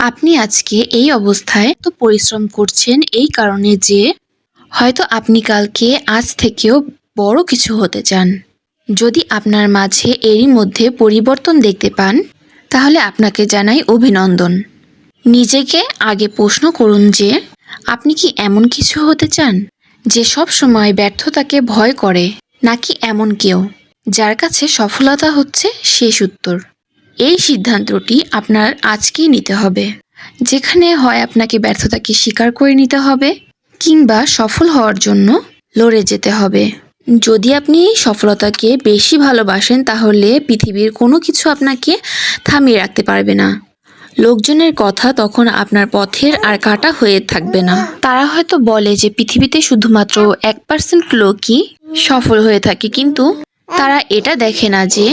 আপনি আজকে এই অবস্থায় তো পরিশ্রম করছেন এই কারণে যে হয়তো আপনি কালকে আজ থেকেও বড় কিছু হতে চান। যদি আপনার মাঝে এরই মধ্যে পরিবর্তন দেখতে পান, তাহলে আপনাকে জানাই অভিনন্দন। নিজেকে আগে প্রশ্ন করুন যে, আপনি কি এমন কিছু হতে চান, যে সব সময় ব্যর্থতাকে ভয় করে, নাকি এমন কেউ, যার কাছে সফলতা হচ্ছে শেষ উত্তর? এই সিদ্ধান্তটি আপনার আজকেই নিতে হবে। যেখানে হয় আপনাকে ব্যর্থতাকে স্বীকার করে নিতে হবে কিংবা সফল হওয়ার জন্য লড়ে যেতে হবে। যদি আপনি সফলতাকে বেশি ভালোবাসেন, তাহলে পৃথিবীর কোনো কিছু আপনাকে থামিয়ে রাখতে পারবে না। লোকজনের কথা তখন আপনার পথের আর কাটা হয়ে থাকবে না। তারা হয়তো বলে যে পৃথিবীতে শুধুমাত্র এক পার্সেন্ট লোকই সফল হয়ে থাকে, কিন্তু তারা এটা দেখে না যে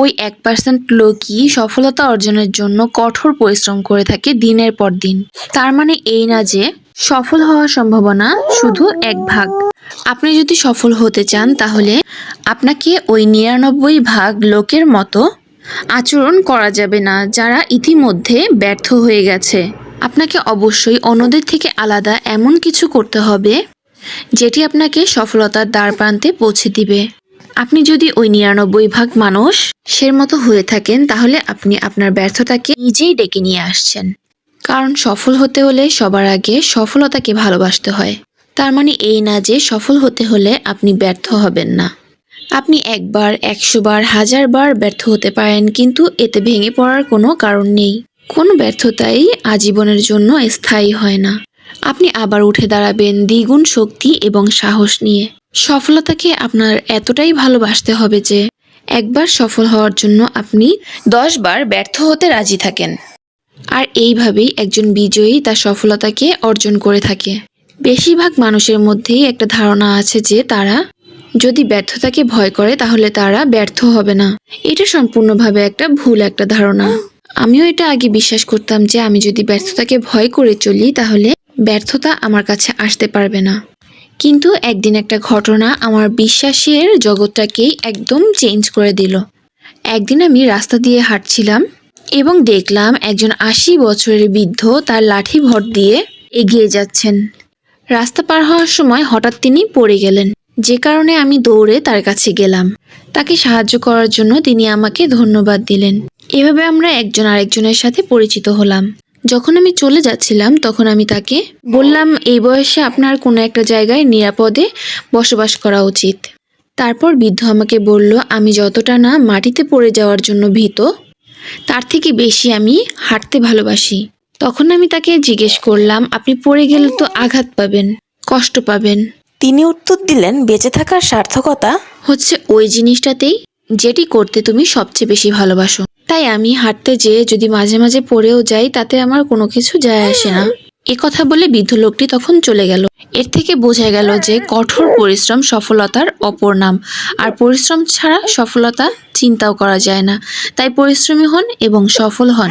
ওই এক পার্সেন্ট লোকই সফলতা অর্জনের জন্য কঠোর পরিশ্রম করে থাকে দিনের পর দিন। তার মানে এই না যে সফল হওয়ার সম্ভাবনা শুধু এক ভাগ। আপনি যদি সফল হতে চান তাহলে আপনাকে ওই নিরানব্বই ভাগ লোকের মতো আচরণ করা যাবে না যারা ইতিমধ্যে ব্যর্থ হয়ে গেছে। আপনাকে অবশ্যই অন্যদের থেকে আলাদা এমন কিছু করতে হবে যেটি আপনাকে সফলতার দ্বার প্রান্তে পৌঁছে দিবে। আপনি যদি ওই নিরানব্বই ভাগ মানুষ সের মতো হয়ে থাকেন, তাহলে আপনি আপনার ব্যর্থতাকে নিজেই ডেকে নিয়ে আসছেন। কারণ সফল হতে হলে সবার আগে সফলতাকে ভালোবাসতে হয়। তার মানে এই না যে সফল হতে হলে আপনি ব্যর্থ হবেন না। আপনি একবার, একশো বার, হাজার বার ব্যর্থ হতে পারেন, কিন্তু এতে ভেঙে পড়ার কোনো কারণ নেই। কোনো ব্যর্থতাই আজীবনের জন্য স্থায়ী হয় না। আপনি আবার উঠে দাঁড়াবেন দ্বিগুণ শক্তি এবং সাহস নিয়ে। সফলতাকে আপনার এতটাই ভালোবাসতে হবে যে একবার সফল হওয়ার জন্য আপনি দশ বার ব্যর্থ হতে রাজি থাকেন? আর এইভাবেই একজন বিজয়ী তার সফলতাকে অর্জন করে থাকে। বেশিরভাগ মানুষের মধ্যেই একটা ধারণা আছে যে তারা যদি ব্যর্থতাকে ভয় করে তাহলে তারা ব্যর্থ হবে না। এটা সম্পূর্ণভাবে একটা ভুল একটা ধারণা। আমিও এটা আগে বিশ্বাস করতাম যে আমি যদি ব্যর্থতাকে ভয় করে চলি তাহলে ব্যর্থতা আমার কাছে আসতে পারবে না। কিন্তু একদিন একটা ঘটনা আমার বিশ্বাসের জগৎটাকেই একদম চেঞ্জ করে দিল। একদিন আমি রাস্তা দিয়ে হাঁটছিলাম এবং দেখলাম একজন আশি বছরের বৃদ্ধ তার লাঠি ভর দিয়ে এগিয়ে যাচ্ছেন। রাস্তা পার হওয়ার সময় হঠাৎ তিনি পড়ে গেলেন। যে কারণে আমি দৌড়ে তার কাছে গেলাম। তাকে সাহায্য করার জন্য তিনি আমাকে ধন্যবাদ দিলেন। এভাবে আমরা একজন আরেকজনের সাথে পরিচিত হলাম। যখন আমি চলে যাচ্ছিলাম তখন আমি তাকে বললাম এই বয়সে আপনার কোনো একটা জায়গায় নিরাপদে বসবাস করা উচিত। তারপর বৃদ্ধ আমাকে বলল আমি যতটা না মাটিতে পড়ে যাওয়ার জন্য ভীত তার থেকে বেশি আমি হাঁটতে ভালোবাসি। তখন আমি তাকে জিজ্ঞেস করলাম আপনি পড়ে গেলে তো আঘাত পাবেন কষ্ট পাবেন। তিনি উত্তর দিলেন বেঁচে থাকার সার্থকতা হচ্ছে ওই জিনিসটাতেই যেটি করতে তুমি সবচেয়ে বেশি ভালোবাসো। তাই আমি হাঁটতে যেয়ে যদি মাঝে মাঝে পড়েও যাই, তাতে আমার কোনো কিছু যায় আসে না। এ কথা বলে বৃদ্ধ লোকটি তখন চলে গেল। এর থেকে বোঝা গেল যে কঠোর পরিশ্রম সফলতার অপর নাম। আর পরিশ্রম ছাড়া সফলতা চিন্তাও করা যায় না। তাই পরিশ্রমী হন এবং সফল হন।